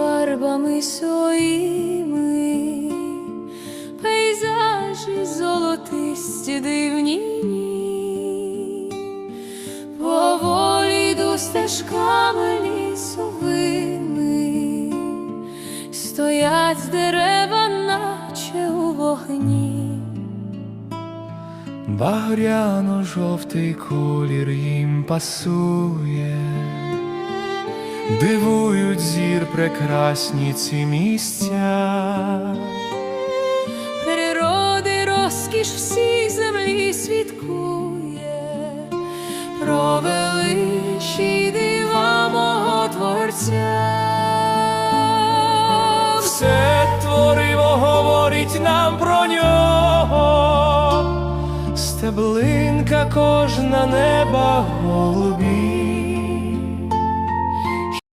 потребами своїми, пейзажі золотисті дивні, поволі йду стежками лісовими, стоять дерева, наче у вогні. Багряно-жовтий колір їм пасує, дивують зір прекрасні ці місця. природи розкіш всій землі свідкує, про величі дива мого творця. Все твориво говорить нам про нього, стеблинка кожна неба.